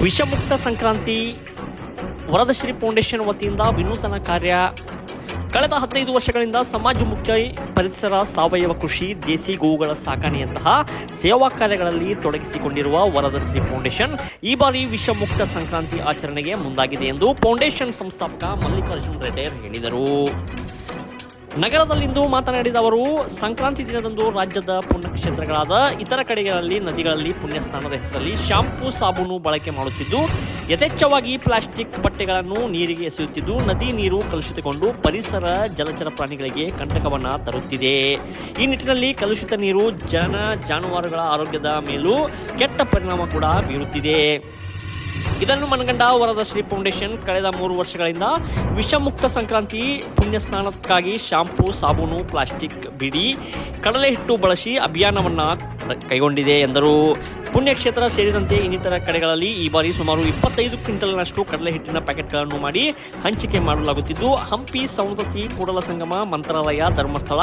ವಿಷಮುಕ್ತ Sankranti, Varadashri foundation ವತಿಯಿಂದ ವಿನೂತನ ಕಾರ್ಯ. ಕಳೆದ ಹದಿನೈದು ವರ್ಷಗಳಿಂದ ಸಮಾಜಮುಖಿ ಪರಿಸರ, ಸಾವಯವ ಕೃಷಿ, ದೇಸಿ ಗೋವುಗಳ ಸಾಕಣೆಯಂತಹ ಸೇವಾ ಕಾರ್ಯಗಳಲ್ಲಿ ತೊಡಗಿಸಿಕೊಂಡಿರುವ ವರದಶ್ರೀ ಫೌಂಡೇಶನ್ ಈ ಬಾರಿ ವಿಷಮುಕ್ತ ಸಂಕ್ರಾಂತಿ ಆಚರಣೆಗೆ ಮುಂದಾಗಿದೆ ಎಂದು ಫೌಂಡೇಶನ್ ಸಂಸ್ಥಾಪಕ ಮಲ್ಲಿಕಾರ್ಜುನ್ ರೆಡ್ಡೆ ಹೇಳಿದರು. ನಗರದಲ್ಲಿಂದು ಮಾತನಾಡಿದ ಅವರು, ಸಂಕ್ರಾಂತಿ ದಿನದಂದು ರಾಜ್ಯದ ಪುಣ್ಯಕ್ಷೇತ್ರಗಳಾದ ಇತರ ಕಡೆಗಳಲ್ಲಿ, ನದಿಗಳಲ್ಲಿ ಪುಣ್ಯಸ್ನಾನದ ಹೆಸರಲ್ಲಿ ಶಾಂಪೂ ಸಾಬೂನು ಬಳಕೆ ಮಾಡುತ್ತಿದ್ದು, ಯಥೇಚ್ಛವಾಗಿ ಪ್ಲಾಸ್ಟಿಕ್ ಬಟ್ಟೆಗಳನ್ನು ನೀರಿಗೆ ಎಸೆಯುತ್ತಿದ್ದು, ನದಿ ನೀರು ಕಲುಷಿತಗೊಂಡು ಪರಿಸರ ಜಲಚರ ಪ್ರಾಣಿಗಳಿಗೆ ಕಂಟಕವನ್ನು ತರುತ್ತಿದೆ. ಈ ನಿಟ್ಟಿನಲ್ಲಿ ಕಲುಷಿತ ನೀರು ಜನ ಜಾನುವಾರುಗಳ ಆರೋಗ್ಯದ ಮೇಲೂ ಕೆಟ್ಟ ಪರಿಣಾಮ ಕೂಡ ಬೀರುತ್ತಿದೆ. ಇದನ್ನು ಮನಗಂಡ ವರದಶ್ರೀ ಫೌಂಡೇಶನ್ ಕಳೆದ ಮೂರು ವರ್ಷಗಳಿಂದ ವಿಷಮುಕ್ತ ಸಂಕ್ರಾಂತಿ ಪುಣ್ಯ ಸ್ನಾನಕ್ಕಾಗಿ ಶಾಂಪೂ, ಸಾಬೂನು, ಪ್ಲಾಸ್ಟಿಕ್, ಬಿಡಿ, ಕಡಲೆ ಹಿಟ್ಟು ಬಳಸಿ ಅಭಿಯಾನವನ್ನು ಕೈಗೊಂಡಿದೆ ಎಂದರು. ಪುಣ್ಯಕ್ಷೇತ್ರ ಸೇರಿದಂತೆ ಇನ್ನಿತರ ಕಡೆಗಳಲ್ಲಿ ಈ ಬಾರಿ ಸುಮಾರು ಇಪ್ಪತ್ತೈದು ಕ್ವಿಂಟಲ್ನಷ್ಟು ಕಡಲೆ ಹಿಟ್ಟಿನ ಪ್ಯಾಕೆಟ್ಗಳನ್ನು ಮಾಡಿ ಹಂಚಿಕೆ ಮಾಡಲಾಗುತ್ತಿದ್ದು, ಹಂಪಿ ಸವದತ್ತಿ ಕೂಡಲ ಸಂಗಮ, ಮಂತ್ರಾಲಯ, ಧರ್ಮಸ್ಥಳ,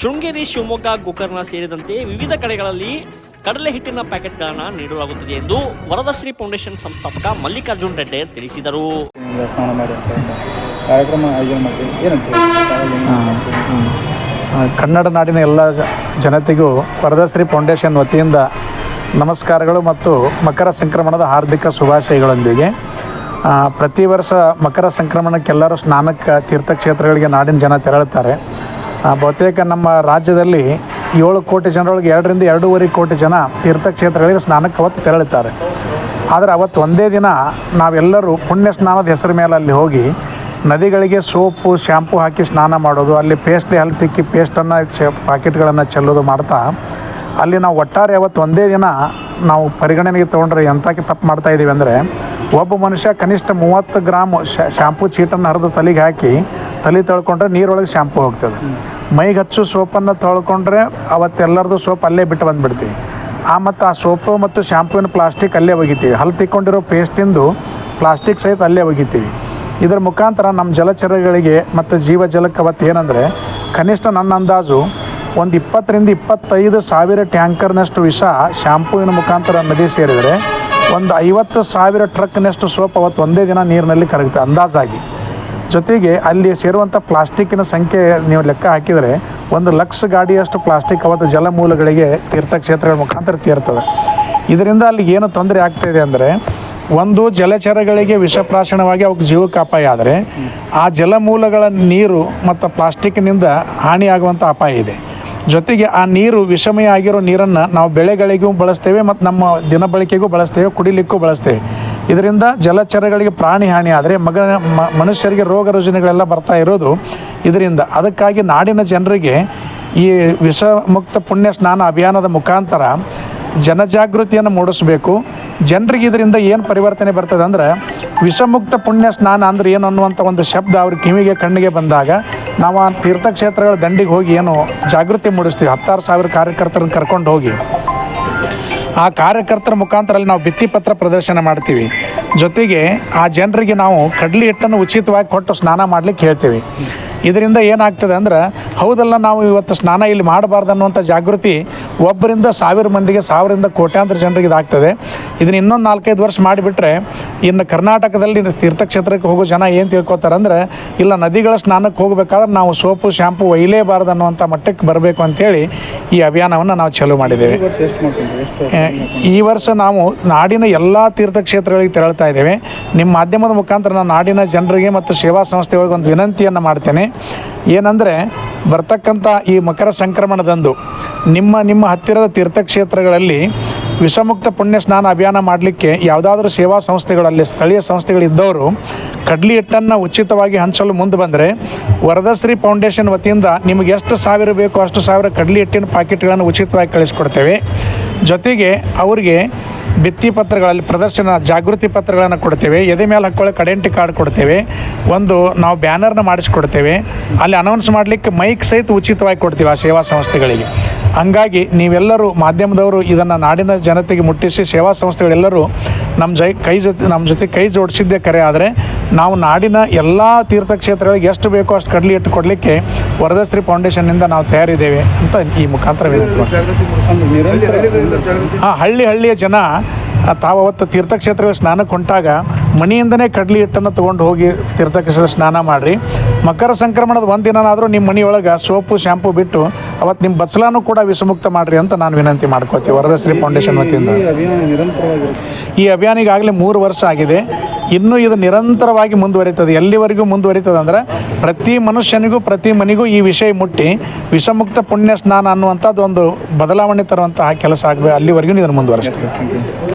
ಶೃಂಗೇರಿ, ಶಿವಮೊಗ್ಗ, ಗೋಕರ್ಣ ಸೇರಿದಂತೆ ವಿವಿಧ ಕಡೆಗಳಲ್ಲಿ ಕಡಲೆ ಹಿಟ್ಟಿನ ಪ್ಯಾಕೆಟ್ಗಳನ್ನು ನೀಡಲಾಗುತ್ತದೆ ಎಂದು ವರದಶ್ರೀ ಫೌಂಡೇಶನ್ ಸಂಸ್ಥಾಪಕ ಮಲ್ಲಿಕಾರ್ಜುನ್ ರೆಡ್ಡಿ ತಿಳಿಸಿದರು. ಕಾರ್ಯಕ್ರಮ ಆಯೋಜನೆ ಮಾಡ್ತೀವಿ. ಏನಂತ ಕನ್ನಡ ನಾಡಿನ ಎಲ್ಲ ಜನತೆಗೂ ವರದಶ್ರೀ ಫೌಂಡೇಶನ್ ವತಿಯಿಂದ ನಮಸ್ಕಾರಗಳು ಮತ್ತು ಮಕರ ಸಂಕ್ರಮಣದ ಹಾರ್ದಿಕ ಶುಭಾಶಯಗಳೊಂದಿಗೆ. ಪ್ರತಿ ವರ್ಷ ಮಕರ ಸಂಕ್ರಮಣಕ್ಕೆಲ್ಲರೂ ಸ್ನಾನಕ್ಕೆ ತೀರ್ಥಕ್ಷೇತ್ರಗಳಿಗೆ ನಾಡಿನ ಜನ ತೆರಳುತ್ತಾರೆ. ಬಹುತೇಕ ನಮ್ಮ ರಾಜ್ಯದಲ್ಲಿ ಏಳು ಕೋಟಿ ಜನರೊಳಗೆ ಎರಡರಿಂದ ಎರಡೂವರೆ ಕೋಟಿ ಜನ ತೀರ್ಥಕ್ಷೇತ್ರಗಳಿಗೆ ಸ್ನಾನಕ್ಕೆ ಅವತ್ತು ತೆರಳುತ್ತಾರೆ ಆದರೆ ಅವತ್ತು ಒಂದೇ ದಿನ ನಾವೆಲ್ಲರೂ ಪುಣ್ಯ ಸ್ನಾನದ ಹೆಸರು ಮೇಲೆ ಅಲ್ಲಿ ಹೋಗಿ ನದಿಗಳಿಗೆ ಸೋಪು ಶ್ಯಾಂಪು ಹಾಕಿ ಸ್ನಾನ ಮಾಡೋದು, ಅಲ್ಲಿ ಪೇಸ್ಟ್ಲಿ ಅಲ್ಲಿ ತಿಕ್ಕಿ ಪೇಸ್ಟನ್ನು ಚ, ಪಾಕೆಟ್ಗಳನ್ನು ಚೆಲ್ಲೋದು ಮಾಡ್ತಾ, ಅಲ್ಲಿ ನಾವು ಒಟ್ಟಾರೆ ಅವತ್ತು ಒಂದೇ ದಿನ ನಾವು ಪರಿಗಣನೆಗೆ ತೊಗೊಂಡ್ರೆ ಎಂಥಕ್ಕೆ ತಪ್ಪು ಮಾಡ್ತಾ ಇದ್ದೀವಿ ಅಂದರೆ, ಒಬ್ಬ ಮನುಷ್ಯ ಕನಿಷ್ಠ ಮೂವತ್ತು ಗ್ರಾಮ್ ಶ್ಯಾಂಪು ಚೀಟನ್ನು ಹರಿದು ತಲೆಗೆ ಹಾಕಿ ತಲೆ ತೊಳ್ಕೊಂಡ್ರೆ ನೀರೊಳಗೆ ಶ್ಯಾಂಪು ಹೋಗ್ತದೆ. ಮೈಗೆ ಹಚ್ಚು ಸೋಪನ್ನು ತೊಳ್ಕೊಂಡ್ರೆ ಅವತ್ತೆಲ್ಲರದು ಸೋಪ್ ಅಲ್ಲೇ ಬಿಟ್ಟು ಬಂದುಬಿಡ್ತೀವಿ. ಆ ಮತ್ತು ಆ ಸೋಪು ಮತ್ತು ಶ್ಯಾಂಪೂನ ಪ್ಲಾಸ್ಟಿಕ್ ಅಲ್ಲೇ ಒಗಿತೀವಿ. ಹಲ್ ತಿಕ್ಕೊಂಡಿರೋ ಪೇಸ್ಟಿಂದು ಪ್ಲಾಸ್ಟಿಕ್ ಸಹಿತ ಅಲ್ಲೇ ಒಗಿತೀವಿ. ಇದರ ಮುಖಾಂತರ ನಮ್ಮ ಜಲಚರಗಳಿಗೆ ಮತ್ತು ಜೀವ ಜಲಕ್ಕೆ ಅವತ್ತು ಏನಂದರೆ ಕನಿಷ್ಠ ನನ್ನ ಅಂದಾಜು ಒಂದು ಇಪ್ಪತ್ತರಿಂದ ಇಪ್ಪತ್ತೈದು ಸಾವಿರ ಟ್ಯಾಂಕರ್ನಷ್ಟು ವಿಷ ಶ್ಯಾಂಪೂವಿನ ಮುಖಾಂತರ ನದಿ ಸೇರಿದರೆ ಒಂದು ಐವತ್ತು ಸಾವಿರ ಟ್ರಕ್ನಷ್ಟು ಸೋಪ್ ಅವತ್ತು ಒಂದೇ ದಿನ ನೀರಿನಲ್ಲಿ ಕರಗುತ್ತೆ ಅಂದಾಜಾಗಿ. ಜೊತೆಗೆ ಅಲ್ಲಿ ಸೇರುವಂಥ ಪ್ಲಾಸ್ಟಿಕ್ಕಿನ ಸಂಖ್ಯೆ ನೀವು ಲೆಕ್ಕ ಹಾಕಿದರೆ ಒಂದು ಲಕ್ಷ ಗಾಡಿಯಷ್ಟು ಪ್ಲಾಸ್ಟಿಕ್ ಅವತ್ತು ಜಲಮೂಲಗಳಿಗೆ ತೀರ್ಥಕ್ಷೇತ್ರಗಳ ಮುಖಾಂತರ ತೀರ್ತದೆ. ಇದರಿಂದ ಅಲ್ಲಿ ಏನು ತೊಂದರೆ ಆಗ್ತಾಯಿದೆ ಅಂದರೆ ಒಂದು ಜಲಚರಗಳಿಗೆ ವಿಷಪ್ರಾಶನವಾಗಿ ಅವಕ್ಕೆ ಜೀವಕ್ಕೆ ಅಪಾಯ ಆದರೆ ಆ ಜಲಮೂಲಗಳ ನೀರು ಮತ್ತು ಪ್ಲಾಸ್ಟಿಕ್ನಿಂದ ಹಾನಿಯಾಗುವಂಥ ಅಪಾಯ ಇದೆ. ಜೊತೆಗೆ ಆ ನೀರು ವಿಷಮಯ ಆಗಿರೋ ನೀರನ್ನು ನಾವು ಬೆಳೆಗಳಿಗೂ ಬಳಸ್ತೇವೆ ಮತ್ತು ನಮ್ಮ ದಿನಬಳಕೆಗೂ ಬಳಸ್ತೇವೆ, ಕುಡಿಲಿಕ್ಕೂ ಬಳಸ್ತೇವೆ. ಇದರಿಂದ ಜಲಚರಗಳಿಗೆ ಪ್ರಾಣಿ ಹಾನಿ ಆದರೆ ಮಗ ಮನುಷ್ಯರಿಗೆ ರೋಗ ರುಜಿನಗಳೆಲ್ಲ ಬರ್ತಾ ಇರೋದು ಇದರಿಂದ. ಅದಕ್ಕಾಗಿ ನಾಡಿನ ಜನರಿಗೆ ಈ ವಿಷಮುಕ್ತ ಪುಣ್ಯ ಸ್ನಾನ ಅಭಿಯಾನದ ಮುಖಾಂತರ ಜನಜಾಗೃತಿಯನ್ನು ಮೂಡಿಸಬೇಕು. ಜನರಿಗೆ ಇದರಿಂದ ಏನು ಪರಿವರ್ತನೆ ಬರ್ತದೆ ಅಂದ್ರೆ ವಿಷಮುಕ್ತ ಪುಣ್ಯ ಸ್ನಾನ ಅಂದರೆ ಏನು ಅನ್ನುವಂಥ ಒಂದು ಶಬ್ದ ಅವ್ರ ಕಿವಿಗೆ ಕಣ್ಣಿಗೆ ಬಂದಾಗ ನಾವು ಆ ತೀರ್ಥಕ್ಷೇತ್ರಗಳ ದಂಡಿಗೆ ಹೋಗಿ ಏನು ಜಾಗೃತಿ ಮೂಡಿಸ್ತೀವಿ. ಹತ್ತಾರು ಸಾವಿರ ಕಾರ್ಯಕರ್ತರನ್ನು ಕರ್ಕೊಂಡು ಹೋಗಿ. ಆ ಕಾರ್ಯಕರ್ತರ ಮುಖಾಂತರ ಅಲ್ಲಿ ನಾವು ಭಿತ್ತಿಪತ್ರ ಪ್ರದರ್ಶನ ಮಾಡ್ತೀವಿ. ಜೊತೆಗೆ ಆ ಜನರಿಗೆ ನಾವು ಕಡ್ಲಿ ಹಿಟ್ಟನ್ನು ಉಚಿತವಾಗಿ ಕೊಟ್ಟು ಸ್ನಾನ ಮಾಡ್ಲಿಕ್ಕೆ ಹೇಳ್ತೀವಿ. ಇದರಿಂದ ಏನಾಗ್ತದೆ ಅಂದ್ರೆ ಹೌದಲ್ಲ ನಾವು ಇವತ್ತು ಸ್ನಾನ ಇಲ್ಲಿ ಮಾಡಬಾರ್ದು ಅನ್ನುವಂಥ ಜಾಗೃತಿ ಒಬ್ಬರಿಂದ ಸಾವಿರ ಮಂದಿಗೆ ಸಾವಿರದಿಂದ ಕೋಟ್ಯಾಂತರ ಜನರಿಗೆ ಇದಾಗ್ತದೆ. ಇದನ್ನ ಇನ್ನೊಂದು ನಾಲ್ಕೈದು ವರ್ಷ ಮಾಡಿಬಿಟ್ರೆ ಇನ್ನು ಕರ್ನಾಟಕದಲ್ಲಿ ತೀರ್ಥಕ್ಷೇತ್ರಕ್ಕೆ ಹೋಗೋ ಜನ ಏನು ತಿಳ್ಕೊತಾರಂದ್ರೆ ಇಲ್ಲ ನದಿಗಳ ಸ್ನಾನಕ್ಕೆ ಹೋಗಬೇಕಾದ್ರೆ ನಾವು ಸೋಪು ಶ್ಯಾಂಪು ಒಯ್ಯಲೇಬಾರ್ದು ಅನ್ನುವಂಥ ಮಟ್ಟಕ್ಕೆ ಬರಬೇಕು ಅಂತೇಳಿ ಈ ಅಭಿಯಾನವನ್ನು ನಾವು ಚಾಲೂ ಮಾಡಿದ್ದೇವೆ. ಈ ವರ್ಷ ಈ ನಾವು ನಾಡಿನ ಎಲ್ಲ ತೀರ್ಥಕ್ಷೇತ್ರಗಳಿಗೆ ತೆರಳ್ತಾ ಇದ್ದೇವೆ. ನಿಮ್ಮ ಮಾಧ್ಯಮದ ಮುಖಾಂತರ ನಾನು ನಾಡಿನ ಜನರಿಗೆ ಮತ್ತು ಸೇವಾ ಸಂಸ್ಥೆಗಳಿಗೆ ಒಂದು ವಿನಂತಿಯನ್ನು ಮಾಡ್ತೇನೆ. ಏನಂದರೆ ಬರ್ತಕ್ಕಂಥ ಈ ಮಕರ ಸಂಕ್ರಮಣದಂದು ನಿಮ್ಮ ನಿಮ್ಮ ಹತ್ತಿರದ ತೀರ್ಥಕ್ಷೇತ್ರಗಳಲ್ಲಿ ವಿಷಮುಕ್ತ ಪುಣ್ಯ ಸ್ನಾನ ಅಭಿಯಾನ ಮಾಡಲಿಕ್ಕೆ ಯಾವುದಾದ್ರೂ ಸೇವಾ ಸಂಸ್ಥೆಗಳಲ್ಲಿ, ಸ್ಥಳೀಯ ಸಂಸ್ಥೆಗಳಿದ್ದವರು ಕಡ್ಲಿ ಹಿಟ್ಟನ್ನು ಉಚಿತವಾಗಿ ಹಂಚಲು ಮುಂದೆ ಬಂದರೆ ವರದಶ್ರೀ ಫೌಂಡೇಶನ್ ವತಿಯಿಂದ ನಿಮಗೆ ಎಷ್ಟು ಸಾವಿರ ಬೇಕೋ ಅಷ್ಟು ಸಾವಿರ ಕಡ್ಲಿ ಹಿಟ್ಟಿನ ಪ್ಯಾಕೆಟ್ಗಳನ್ನು ಉಚಿತವಾಗಿ ಕಳಿಸ್ಕೊಡ್ತೇವೆ. ಜೊತೆಗೆ ಅವರಿಗೆ ಭಿತ್ತಿ ಪತ್ರಗಳಲ್ಲಿ ಪ್ರದರ್ಶನ, ಜಾಗೃತಿ ಪತ್ರಗಳನ್ನು ಕೊಡ್ತೇವೆ. ಎದೆ ಮೇಲೆ ಹಾಕೊಳ್ಳೋ ಐಡೆಂಟಿ ಕಾರ್ಡ್ ಕೊಡ್ತೇವೆ. ಒಂದು ನಾವು ಬ್ಯಾನರ್ನ ಮಾಡಿಸ್ಕೊಡ್ತೇವೆ. ಅಲ್ಲಿ ಅನೌನ್ಸ್ ಮಾಡಲಿಕ್ಕೆ ಮೈಕ್ ಸಹಿತ ಉಚಿತವಾಗಿ ಕೊಡ್ತೀವಿ ಆ ಸೇವಾ ಸಂಸ್ಥೆಗಳಿಗೆ. ಹಂಗಾಗಿ ನೀವೆಲ್ಲರೂ ಮಾಧ್ಯಮದವರು ಇದನ್ನು ನಾಡಿನ ಜನತೆಗೆ ಮುಟ್ಟಿಸಿ ಸೇವಾ ಸಂಸ್ಥೆಗಳೆಲ್ಲರೂ ನಮ್ಮ ಜೈ ಕೈ ಜೊತೆ ನಮ್ಮ ಜೊತೆ ಕೈ ಜೋಡಿಸಿದ್ದೇ ಕರೆ. ಆದರೆ ನಾವು ನಾಡಿನ ಎಲ್ಲ ತೀರ್ಥಕ್ಷೇತ್ರಗಳಿಗೆ ಎಷ್ಟು ಬೇಕೋ ಅಷ್ಟು ಕಡಲಿ ಇಟ್ಟು ಕೊಡಲಿಕ್ಕೆ ವರದಶ್ರೀ ಫೌಂಡೇಶನ್ನಿಂದ ನಾವು ತಯಾರಿದ್ದೇವೆ ಅಂತ ಈ ಮುಖಾಂತರ ಆ ಹಳ್ಳಿ ಹಳ್ಳಿಯ ಜನ ತಾವು ಅವತ್ತು ತೀರ್ಥಕ್ಷೇತ್ರಕ್ಕೆ ಸ್ನಾನಕ್ಕೆ ಹೊಂಟಾಗ ಮನೆಯಿಂದನೇ ಕಡಲಿ ಹಿಟ್ಟನ್ನು ತೊಗೊಂಡು ಹೋಗಿ ತೀರ್ಥಕ್ಷೇತ್ರ ಸ್ನಾನ ಮಾಡಿರಿ. ಮಕರ ಸಂಕ್ರಮಣದ ಒಂದು ದಿನನಾದರೂ ನಿಮ್ಮ ಮನೆಯೊಳಗೆ ಸೋಪು ಶ್ಯಾಂಪು ಬಿಟ್ಟು ಅವತ್ತು ನಿಮ್ಮ ಬಚ್ಚಲಾನು ಕೂಡ ವಿಷಮುಕ್ತ ಮಾಡಿರಿ ಅಂತ ನಾನು ವಿನಂತಿ ಮಾಡ್ಕೋತೀವಿ ವರದಶ್ರೀ ಫೌಂಡೇಶನ್ ವತಿಯಿಂದ. ಈ ಅಭಿಯಾನ ನಿರಂತರವಾಗಿರುತ್ತೆ ಈ ಈಗಾಗಲೇ ಮೂರು ವರ್ಷ ಆಗಿದೆ. ಇನ್ನೂ ಇದು ನಿರಂತರವಾಗಿ ಮುಂದುವರಿತದೆ. ಎಲ್ಲಿವರೆಗೂ ಮುಂದುವರಿತದೆ ಅಂದರೆ ಪ್ರತಿ ಮನುಷ್ಯನಿಗೂ, ಪ್ರತಿ ಮನೆಗೂ ಈ ವಿಷಯ ಮುಟ್ಟಿ. ವಿಷಮುಕ್ತ ಪುಣ್ಯ ಸ್ನಾನ ಅನ್ನುವಂಥದ್ದು ಒಂದು ಬದಲಾವಣೆ ತರುವಂತಹ ಕೆಲಸ ಆಗಬೇಕು ಅಲ್ಲಿವರೆಗೂ ಇದನ್ನು ಮುಂದುವರಿಸ್ತೀವಿ.